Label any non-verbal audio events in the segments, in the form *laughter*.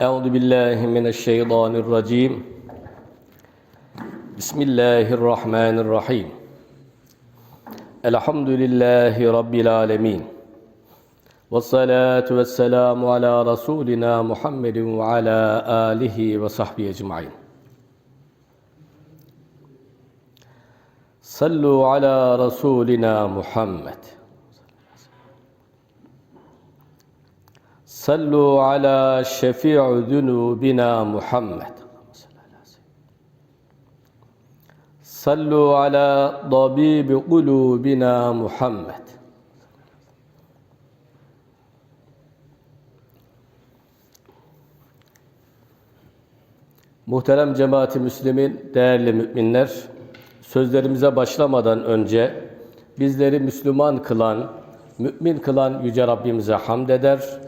Euzu billahi mineşşeytanirracim. Bismillahirrahmanirrahim. Elhamdülillahi rabbil alamin. Ve salatu ve selamu ala rasulina Muhammedin ve ala alihi ve sahbihi ecmaîn. Sallu ala rasulina Muhammed. Sallu ala şefi'u zunubina Muhammed. Sallu ala tabibi kulubina Muhammed. Muhterem cemaati Müslümin, değerli müminler, sözlerimize başlamadan önce bizleri Müslüman kılan, mümin kılan Yüce Rabbimize hamd eder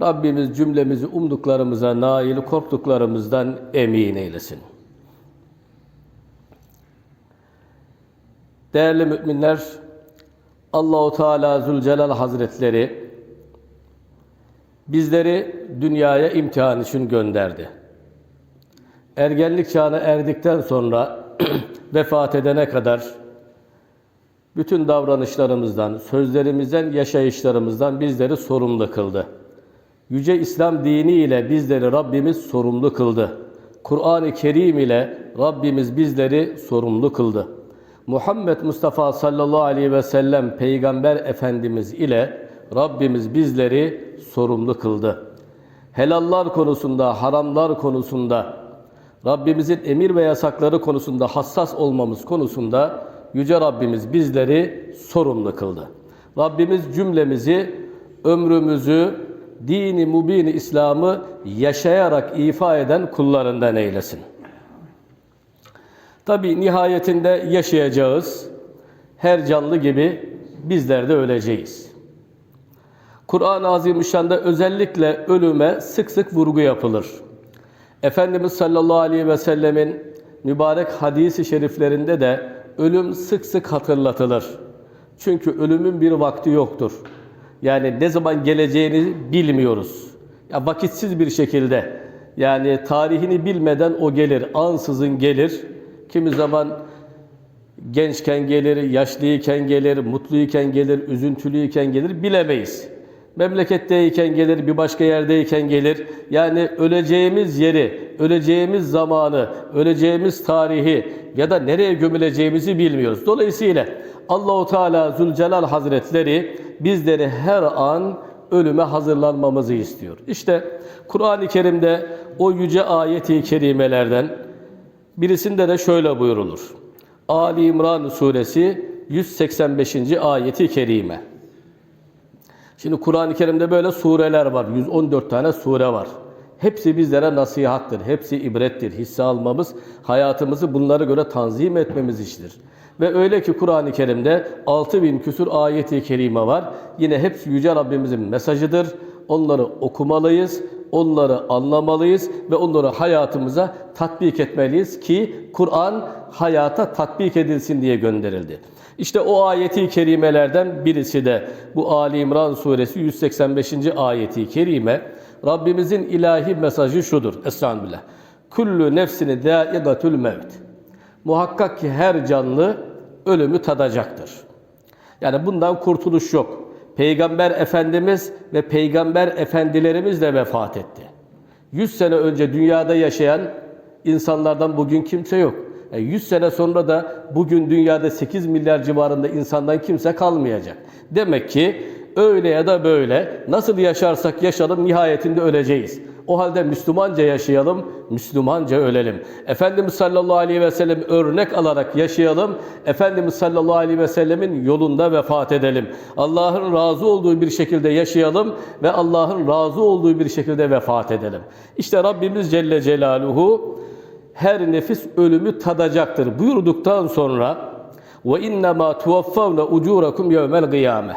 Rabbimiz cümlemizi umduklarımıza nail, korktuklarımızdan emin eylesin. Değerli müminler, Allahu Teala Zülcelal Hazretleri bizleri dünyaya imtihan için gönderdi. Ergenlik çağına erdikten sonra *clears throat* vefat edene kadar bütün davranışlarımızdan, sözlerimizden, yaşayışlarımızdan bizleri sorumlu kıldı. Yüce İslam dini ile bizleri Rabbimiz sorumlu kıldı. Kur'an-ı Kerim ile Rabbimiz bizleri sorumlu kıldı. Muhammed Mustafa sallallahu aleyhi ve sellem Peygamber Efendimiz ile Rabbimiz bizleri sorumlu kıldı. Helallar konusunda, haramlar konusunda, Rabbimizin emir ve yasakları konusunda hassas olmamız konusunda Yüce Rabbimiz bizleri sorumlu kıldı. Rabbimiz cümlemizi, ömrümüzü, dini mubini İslam'ı yaşayarak ifa eden kullarından eylesin. Tabi nihayetinde yaşayacağız. Her canlı gibi bizler de öleceğiz. Kur'an-ı Azimüşşan'da özellikle ölüme sık sık vurgu yapılır. Efendimiz sallallahu aleyhi ve sellemin mübarek hadisi şeriflerinde de ölüm sık sık hatırlatılır. Çünkü ölümün bir vakti yoktur. Yani ne zaman geleceğini bilmiyoruz. Ya vakitsiz bir şekilde yani tarihini bilmeden o gelir, ansızın gelir. Kimi zaman gençken gelir, yaşlıyken gelir, mutluyken gelir, üzüntülüyken gelir bilemeyiz. Memleketteyken gelir, bir başka yerdeyken gelir. Yani öleceğimiz yeri, öleceğimiz zamanı, öleceğimiz tarihi ya da nereye gömüleceğimizi bilmiyoruz. Dolayısıyla Allahu Teala Zülcelal Hazretleri bizleri her an ölüme hazırlanmamızı istiyor. İşte Kur'an-ı Kerim'de o yüce ayeti kerimelerden birisinde de şöyle buyurulur. Ali İmran suresi 185. ayeti kerime. Şimdi Kur'an-ı Kerim'de böyle sureler var. 114 tane sure var. Hepsi bizlere nasihattır. Hepsi ibrettir. Hisse almamız, hayatımızı bunlara göre tanzim etmemiz iştir. Ve öyle ki Kur'an-ı Kerim'de 6000 küsur ayeti kerime var. Yine hepsi Yüce Rabbimizin mesajıdır. Onları okumalıyız, onları anlamalıyız ve onları hayatımıza tatbik etmeliyiz ki Kur'an hayata tatbik edilsin diye gönderildi. İşte o ayeti kerimelerden birisi de bu Ali İmran suresi 185. ayeti kerime. Rabbimizin ilahi mesajı şudur. Estağfirullah. Kullu nefsini dâigatül mevt. Muhakkak ki her canlı ölümü tadacaktır. Yani bundan kurtuluş yok. Peygamber Efendimiz ve peygamber efendilerimiz de vefat etti. 100 sene önce dünyada yaşayan insanlardan bugün kimse yok. 100 sene sonra da bugün dünyada 8 milyar civarında insandan kimse kalmayacak. Demek ki öyle ya da böyle nasıl yaşarsak yaşayalım nihayetinde öleceğiz. O halde Müslümanca yaşayalım, Müslümanca ölelim. Efendimiz sallallahu aleyhi ve sellem örnek alarak yaşayalım. Efendimiz sallallahu aleyhi ve sellemin yolunda vefat edelim. Allah'ın razı olduğu bir şekilde yaşayalım ve Allah'ın razı olduğu bir şekilde vefat edelim. İşte Rabbimiz Celle Celaluhu her nefis ölümü tadacaktır buyurduktan sonra ve innema tuvaffavne ucurakum yevmel kıyame.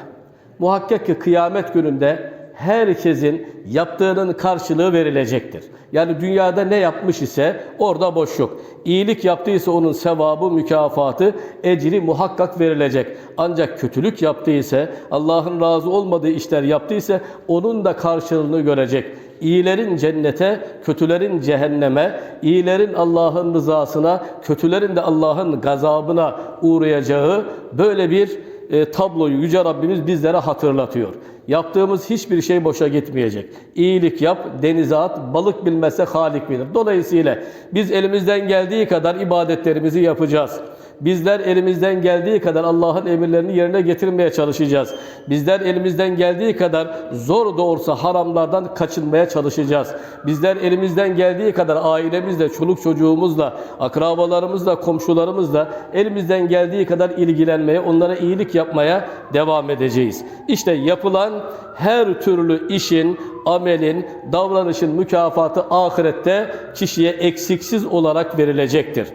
Muhakkak ki kıyamet gününde herkesin yaptığının karşılığı verilecektir. Yani dünyada ne yapmış ise orada boş yok. İyilik yaptıysa onun sevabı, mükafatı, ecri muhakkak verilecek. Ancak kötülük yaptıysa, Allah'ın razı olmadığı işler yaptıysa onun da karşılığını görecek. İyilerin cennete, kötülerin cehenneme, iyilerin Allah'ın rızasına, kötülerin de Allah'ın gazabına uğrayacağı böyle bir e, tabloyu Yüce Rabbimiz bizlere hatırlatıyor. Yaptığımız hiçbir şey boşa gitmeyecek. İyilik yap, denize at, balık bilmezse Halik bilir. Dolayısıyla biz elimizden geldiği kadar ibadetlerimizi yapacağız. Bizler elimizden geldiği kadar Allah'ın emirlerini yerine getirmeye çalışacağız. Bizler elimizden geldiği kadar zor da haramlardan kaçınmaya çalışacağız. Bizler elimizden geldiği kadar ailemizle, çoluk çocuğumuzla, akrabalarımızla, komşularımızla elimizden geldiği kadar ilgilenmeye, onlara iyilik yapmaya devam edeceğiz. İşte yapılan her türlü işin, amelin, davranışın mükafatı ahirette kişiye eksiksiz olarak verilecektir.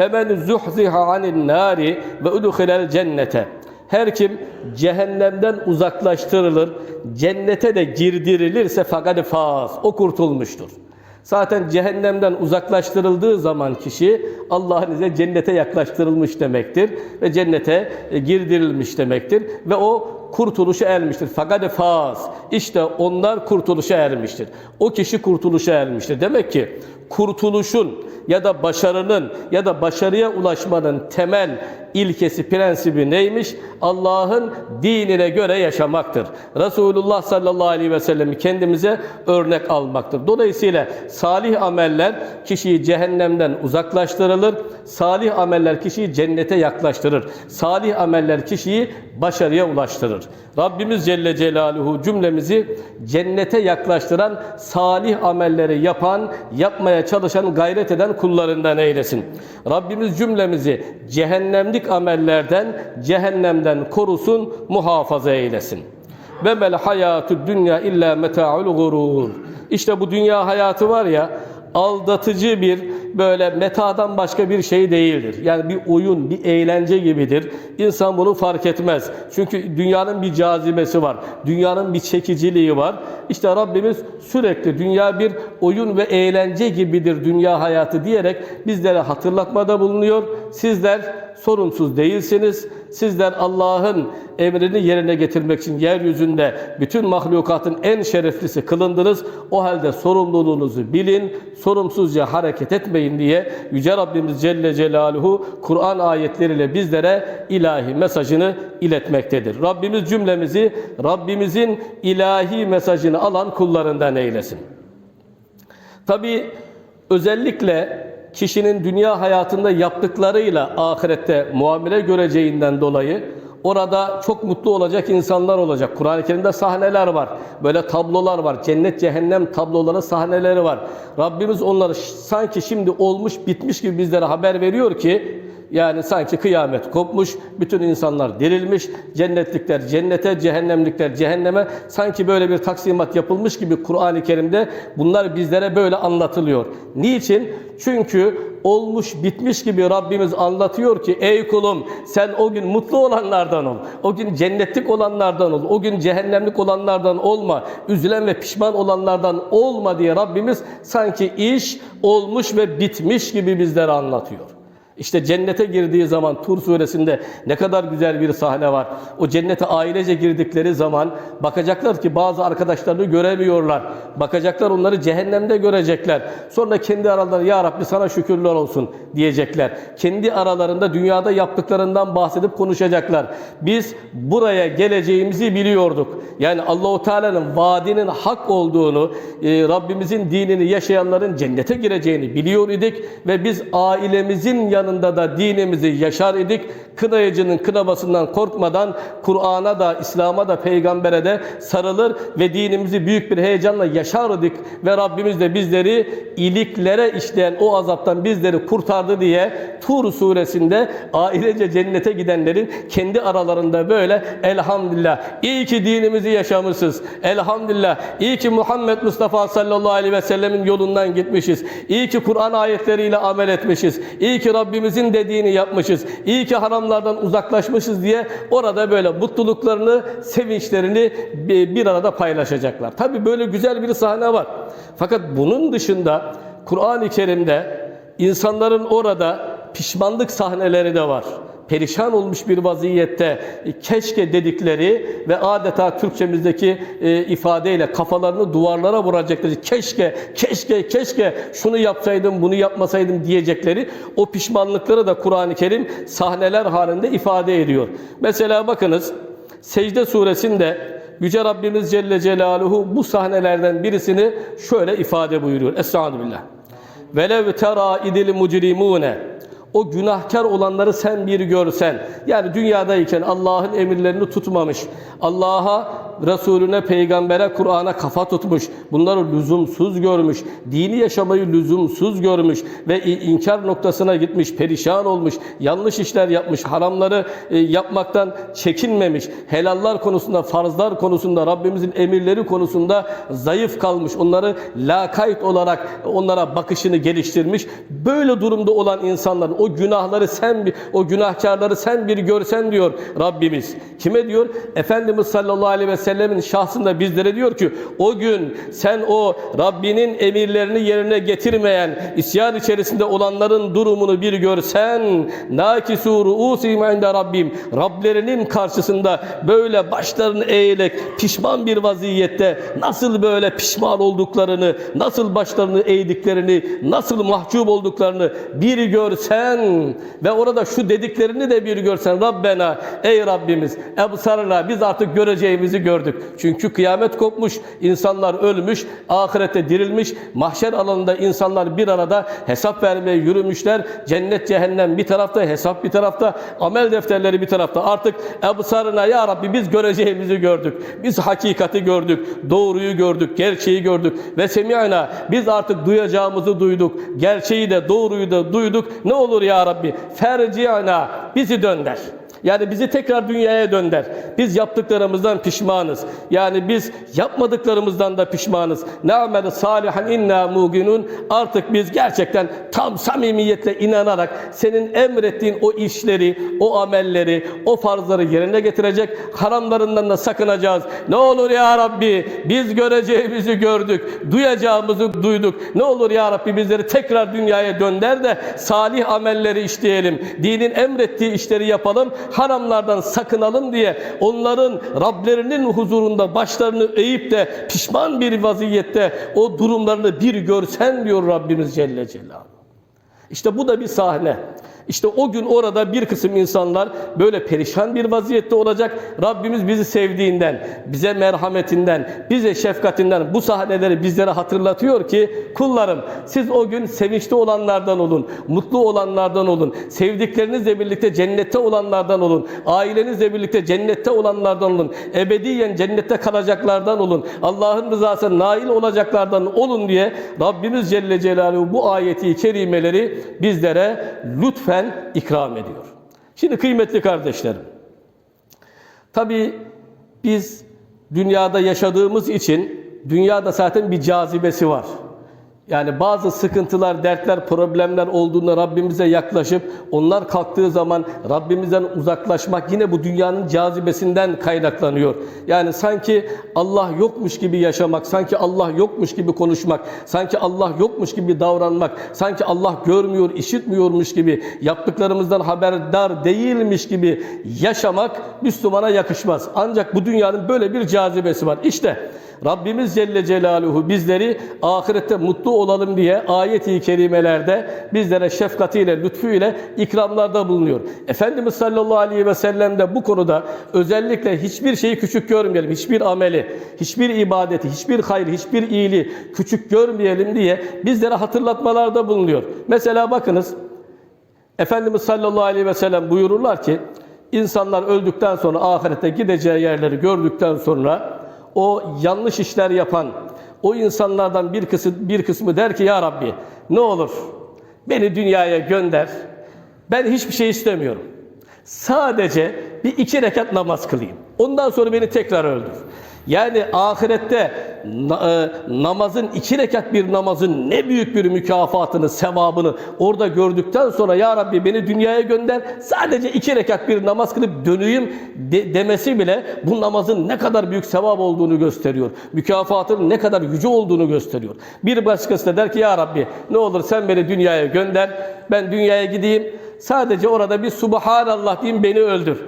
Femen zuhziha anin nari ve udkhilel cennete. Her kim cehennemden uzaklaştırılır, cennete de girdirilirse fakat faz. O kurtulmuştur. Zaten cehennemden uzaklaştırıldığı zaman kişi Allah'ın izniyle cennete yaklaştırılmış demektir ve cennete e, girdirilmiş demektir ve o kurtuluşa ermiştir. Fakat faz. İşte onlar kurtuluşa ermiştir. O kişi kurtuluşa ermiştir. Demek ki kurtuluşun ya da başarının ya da başarıya ulaşmanın temel ilkesi, prensibi neymiş? Allah'ın dinine göre yaşamaktır. Resulullah sallallahu aleyhi ve sellem kendimize örnek almaktır. Dolayısıyla salih ameller kişiyi cehennemden uzaklaştırılır. Salih ameller kişiyi cennete yaklaştırır. Salih ameller kişiyi başarıya ulaştırır. Rabbimiz Celle Celaluhu cümlemizi cennete yaklaştıran salih amelleri yapan, yapmaya çalışan, gayret eden kullarından eylesin. Rabbimiz cümlemizi cehennemlik amellerden, cehennemden korusun, muhafaza eylesin. Ve mel hayatü dünya illa meta'ul gurur. İşte bu dünya hayatı var ya, aldatıcı bir böyle metadan başka bir şey değildir. Yani bir oyun, bir eğlence gibidir. İnsan bunu fark etmez. Çünkü dünyanın bir cazibesi var. Dünyanın bir çekiciliği var. İşte Rabbimiz sürekli dünya bir oyun ve eğlence gibidir dünya hayatı diyerek bizlere hatırlatmada bulunuyor. Sizler sorunsuz değilsiniz. Sizler Allah'ın emrini yerine getirmek için yeryüzünde bütün mahlukatın en şereflisi kılındınız. O halde sorumluluğunuzu bilin, sorumsuzca hareket etmeyin diye Yüce Rabbimiz Celle Celaluhu Kur'an ayetleriyle bizlere ilahi mesajını iletmektedir. Rabbimiz cümlemizi Rabbimizin ilahi mesajını alan kullarından eylesin. Tabi özellikle kişinin dünya hayatında yaptıklarıyla ahirette muamele göreceğinden dolayı orada çok mutlu olacak insanlar olacak. Kur'an-ı Kerim'de sahneler var. Böyle tablolar var. Cennet cehennem tabloları sahneleri var. Rabbimiz onları sanki şimdi olmuş bitmiş gibi bizlere haber veriyor ki yani sanki kıyamet kopmuş, bütün insanlar dirilmiş, cennetlikler cennete, cehennemlikler cehenneme, sanki böyle bir taksimat yapılmış gibi Kur'an-ı Kerim'de bunlar bizlere böyle anlatılıyor. Niçin? Çünkü olmuş bitmiş gibi Rabbimiz anlatıyor ki ey kulum sen o gün mutlu olanlardan ol. O gün cennetlik olanlardan ol. O gün cehennemlik olanlardan olma. Üzülen ve pişman olanlardan olma diye Rabbimiz sanki iş olmuş ve bitmiş gibi bizlere anlatıyor. İşte cennete girdiği zaman Tur suresinde ne kadar güzel bir sahne var. O cennete ailece girdikleri zaman bakacaklar ki bazı arkadaşlarını göremiyorlar. Bakacaklar onları cehennemde görecekler. Sonra kendi aralarında ya Rabbi sana şükürler olsun diyecekler. Kendi aralarında dünyada yaptıklarından bahsedip konuşacaklar. Biz buraya geleceğimizi biliyorduk. Yani Allahu Teala'nın vaadinin hak olduğunu, e, Rabbimizin dinini yaşayanların cennete gireceğini biliyor idik ve biz ailemizin yanı yanında da dinimizi yaşar idik. Kınayıcının kınamasından korkmadan Kur'an'a da, İslam'a da, peygambere de sarılır ve dinimizi büyük bir heyecanla yaşardık ve Rabbimiz de bizleri iliklere işleyen o azaptan bizleri kurtardı diye Tur suresinde ailece cennete gidenlerin kendi aralarında böyle elhamdülillah iyi ki dinimizi yaşamışız. Elhamdülillah iyi ki Muhammed Mustafa sallallahu aleyhi ve sellemin yolundan gitmişiz. İyi ki Kur'an ayetleriyle amel etmişiz. İyi ki Rabbimizin dediğini yapmışız. İyi ki haramlardan uzaklaşmışız diye orada böyle mutluluklarını, sevinçlerini bir arada paylaşacaklar. Tabi böyle güzel bir sahne var. Fakat bunun dışında Kur'an-ı Kerim'de insanların orada pişmanlık sahneleri de var perişan olmuş bir vaziyette keşke dedikleri ve adeta Türkçemizdeki e, ifadeyle kafalarını duvarlara vuracakları keşke keşke keşke şunu yapsaydım bunu yapmasaydım diyecekleri o pişmanlıkları da Kur'an-ı Kerim sahneler halinde ifade ediyor. Mesela bakınız Secde suresinde Yüce Rabbimiz Celle Celaluhu bu sahnelerden birisini şöyle ifade buyuruyor. Estağfirullah. Velev tera idil mucrimune o günahkar olanları sen bir görsen. Yani dünyadayken Allah'ın emirlerini tutmamış. Allah'a, Resulüne, peygambere, Kur'an'a kafa tutmuş. Bunları lüzumsuz görmüş. Dini yaşamayı lüzumsuz görmüş. Ve inkar noktasına gitmiş, perişan olmuş. Yanlış işler yapmış. Haramları e, yapmaktan çekinmemiş. Helallar konusunda, farzlar konusunda, Rabbimizin emirleri konusunda zayıf kalmış. Onları lakayt olarak onlara bakışını geliştirmiş. Böyle durumda olan insanların o günahları sen o günahkarları sen bir görsen diyor Rabbimiz. Kime diyor? Efendimiz sallallahu aleyhi ve sellemin şahsında bizlere diyor ki o gün sen o Rabbinin emirlerini yerine getirmeyen, isyan içerisinde olanların durumunu bir görsen nakisu ruusihim inde Rabbim Rablerinin karşısında böyle başlarını eğerek pişman bir vaziyette nasıl böyle pişman olduklarını, nasıl başlarını eğdiklerini, nasıl mahcup olduklarını bir görsen ve orada şu dediklerini de bir görsen Rabbena ey Rabbimiz ebsarına biz artık göreceğimizi gördük. Çünkü kıyamet kopmuş, insanlar ölmüş, ahirette dirilmiş, mahşer alanında insanlar bir arada hesap vermeye yürümüşler. Cennet cehennem bir tarafta, hesap bir tarafta, amel defterleri bir tarafta. Artık ebsarına ya Rabbi biz göreceğimizi gördük. Biz hakikati gördük, doğruyu gördük, gerçeği gördük ve semi'na biz artık duyacağımızı duyduk. Gerçeği de doğruyu da duyduk. Ne olur ya Rabbi ferci'na bizi dönder. Yani bizi tekrar dünyaya dönder. Biz yaptıklarımızdan pişmanız. Yani biz yapmadıklarımızdan da pişmanız. Ne amel salihan inna muginun. Artık biz gerçekten tam samimiyetle inanarak senin emrettiğin o işleri, o amelleri, o farzları yerine getirecek. Haramlarından da sakınacağız. Ne olur ya Rabbi biz göreceğimizi gördük. Duyacağımızı duyduk. Ne olur ya Rabbi bizleri tekrar dünyaya dönder de salih amelleri işleyelim. Dinin emrettiği işleri yapalım haramlardan sakınalım diye onların Rablerinin huzurunda başlarını eğip de pişman bir vaziyette o durumlarını bir görsen diyor Rabbimiz Celle Celaluhu. İşte bu da bir sahne. İşte o gün orada bir kısım insanlar böyle perişan bir vaziyette olacak. Rabbimiz bizi sevdiğinden, bize merhametinden, bize şefkatinden bu sahneleri bizlere hatırlatıyor ki kullarım siz o gün sevinçli olanlardan olun, mutlu olanlardan olun, sevdiklerinizle birlikte cennette olanlardan olun, ailenizle birlikte cennette olanlardan olun, ebediyen cennette kalacaklardan olun, Allah'ın rızasına nail olacaklardan olun diye Rabbimiz Celle Celaluhu bu ayeti kerimeleri bizlere lütfen ikram ediyor. Şimdi kıymetli kardeşlerim, tabi biz dünyada yaşadığımız için dünyada zaten bir cazibesi var. Yani bazı sıkıntılar, dertler, problemler olduğunda Rabbimize yaklaşıp onlar kalktığı zaman Rabbimizden uzaklaşmak yine bu dünyanın cazibesinden kaynaklanıyor. Yani sanki Allah yokmuş gibi yaşamak, sanki Allah yokmuş gibi konuşmak, sanki Allah yokmuş gibi davranmak, sanki Allah görmüyor, işitmiyormuş gibi, yaptıklarımızdan haberdar değilmiş gibi yaşamak Müslümana yakışmaz. Ancak bu dünyanın böyle bir cazibesi var. İşte Rabbimiz Celle Celaluhu bizleri ahirette mutlu olalım diye ayet-i kerimelerde bizlere şefkatiyle, lütfuyla ikramlarda bulunuyor. Efendimiz sallallahu aleyhi ve sellem de bu konuda özellikle hiçbir şeyi küçük görmeyelim. Hiçbir ameli, hiçbir ibadeti, hiçbir hayır, hiçbir iyiliği küçük görmeyelim diye bizlere hatırlatmalarda bulunuyor. Mesela bakınız Efendimiz sallallahu aleyhi ve sellem buyururlar ki insanlar öldükten sonra ahirete gideceği yerleri gördükten sonra o yanlış işler yapan o insanlardan bir kısmı, bir kısmı der ki ya Rabbi ne olur beni dünyaya gönder. Ben hiçbir şey istemiyorum. Sadece bir iki rekat namaz kılayım. Ondan sonra beni tekrar öldür. Yani ahirette e, namazın iki rekat bir namazın ne büyük bir mükafatını, sevabını orada gördükten sonra ya Rabbi beni dünyaya gönder sadece iki rekat bir namaz kılıp döneyim de- demesi bile bu namazın ne kadar büyük sevap olduğunu gösteriyor. Mükafatının ne kadar yüce olduğunu gösteriyor. Bir başkası da der ki ya Rabbi ne olur sen beni dünyaya gönder ben dünyaya gideyim sadece orada bir Subhanallah diyeyim beni öldür.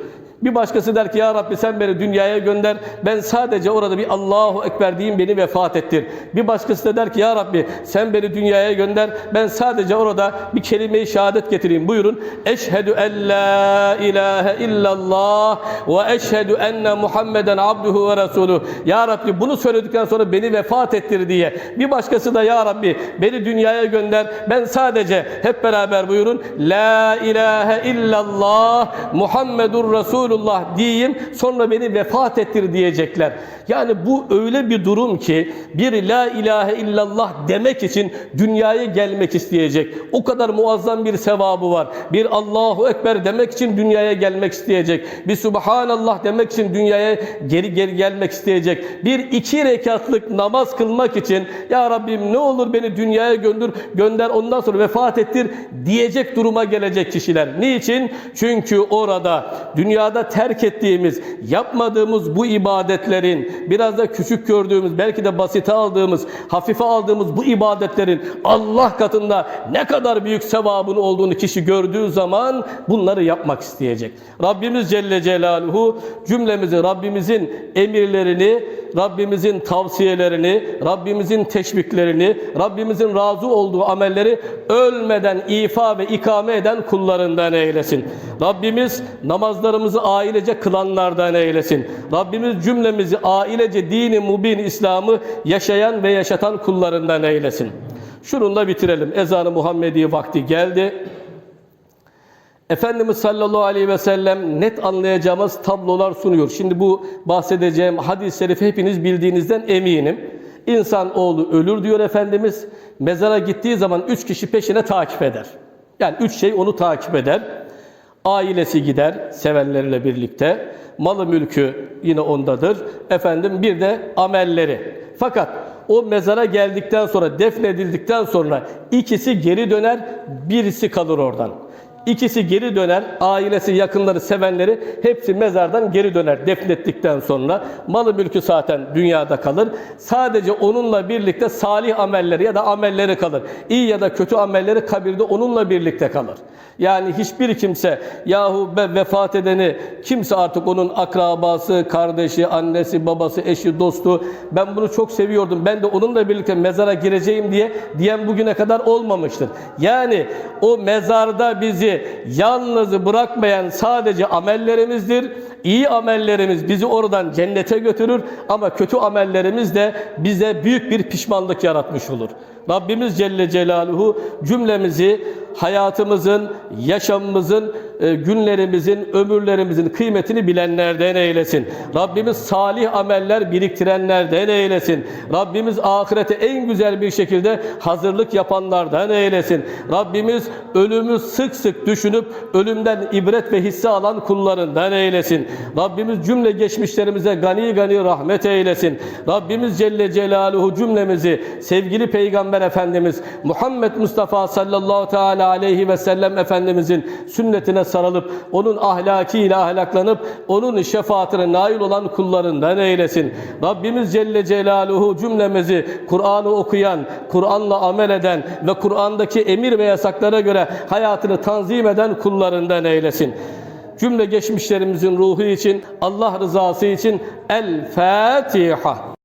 Bir başkası der ki ya Rabbi sen beni dünyaya gönder. Ben sadece orada bir Allahu Ekber diyeyim beni vefat ettir. Bir başkası da der ki ya Rabbi sen beni dünyaya gönder. Ben sadece orada bir kelime-i şehadet getireyim. Buyurun. Eşhedü en la ilahe illallah ve eşhedü enne Muhammeden abduhu ve resuluh. Ya Rabbi bunu söyledikten sonra beni vefat ettir diye. Bir başkası da ya Rabbi beni dünyaya gönder. Ben sadece hep beraber buyurun. La ilahe illallah Muhammedur Resulullah diyeyim sonra beni vefat ettir diyecekler. Yani bu öyle bir durum ki bir la ilahe illallah demek için dünyaya gelmek isteyecek. O kadar muazzam bir sevabı var. Bir Allahu Ekber demek için dünyaya gelmek isteyecek. Bir Subhanallah demek için dünyaya geri geri gelmek isteyecek. Bir iki rekatlık namaz kılmak için ya Rabbim ne olur beni dünyaya gönder, gönder ondan sonra vefat ettir diyecek duruma gelecek kişiler. Niçin? Çünkü orada dünyada terk ettiğimiz, yapmadığımız bu ibadetlerin, biraz da küçük gördüğümüz, belki de basite aldığımız, hafife aldığımız bu ibadetlerin Allah katında ne kadar büyük sevabın olduğunu kişi gördüğü zaman bunları yapmak isteyecek. Rabbimiz Celle Celaluhu cümlemizi Rabbimizin emirlerini, Rabbimizin tavsiyelerini, Rabbimizin teşviklerini, Rabbimizin razı olduğu amelleri ölmeden ifa ve ikame eden kullarından eylesin. Rabbimiz namazlarımızı ailece kılanlardan eylesin. Rabbimiz cümlemizi ailece dini mubin İslam'ı yaşayan ve yaşatan kullarından eylesin. Şununla bitirelim. Ezanı Muhammedi vakti geldi. Efendimiz sallallahu aleyhi ve sellem net anlayacağımız tablolar sunuyor. Şimdi bu bahsedeceğim hadis-i şerifi hepiniz bildiğinizden eminim. İnsan oğlu ölür diyor Efendimiz. Mezara gittiği zaman üç kişi peşine takip eder. Yani üç şey onu takip eder. Ailesi gider sevenleriyle birlikte. Malı mülkü yine ondadır. Efendim bir de amelleri. Fakat o mezara geldikten sonra defnedildikten sonra ikisi geri döner, birisi kalır oradan. İkisi geri döner, ailesi, yakınları, sevenleri hepsi mezardan geri döner defnettikten sonra. Malı mülkü zaten dünyada kalır. Sadece onunla birlikte salih amelleri ya da amelleri kalır. İyi ya da kötü amelleri kabirde onunla birlikte kalır. Yani hiçbir kimse yahu ben vefat edeni kimse artık onun akrabası, kardeşi, annesi, babası, eşi, dostu ben bunu çok seviyordum. Ben de onunla birlikte mezara gireceğim diye diyen bugüne kadar olmamıştır. Yani o mezarda bizi yalnız bırakmayan sadece amellerimizdir. İyi amellerimiz bizi oradan cennete götürür ama kötü amellerimiz de bize büyük bir pişmanlık yaratmış olur. Rabbimiz Celle Celaluhu cümlemizi hayatımızın, yaşamımızın, e, günlerimizin, ömürlerimizin kıymetini bilenlerden eylesin. Rabbimiz salih ameller biriktirenlerden eylesin. Rabbimiz ahirete en güzel bir şekilde hazırlık yapanlardan eylesin. Rabbimiz ölümü sık sık düşünüp ölümden ibret ve hisse alan kullarından eylesin. Rabbimiz cümle geçmişlerimize gani gani rahmet eylesin. Rabbimiz Celle Celaluhu cümlemizi sevgili Peygamber Efendimiz Muhammed Mustafa sallallahu teala aleyhi ve sellem Efendimizin sünnetine sarılıp onun ahlakiyle ahlaklanıp onun şefaatine nail olan kullarından eylesin. Rabbimiz Celle Celaluhu cümlemizi Kur'an'ı okuyan, Kur'an'la amel eden ve Kur'an'daki emir ve yasaklara göre hayatını tanzim eden kullarından eylesin. Cümle geçmişlerimizin ruhu için, Allah rızası için El Fatiha.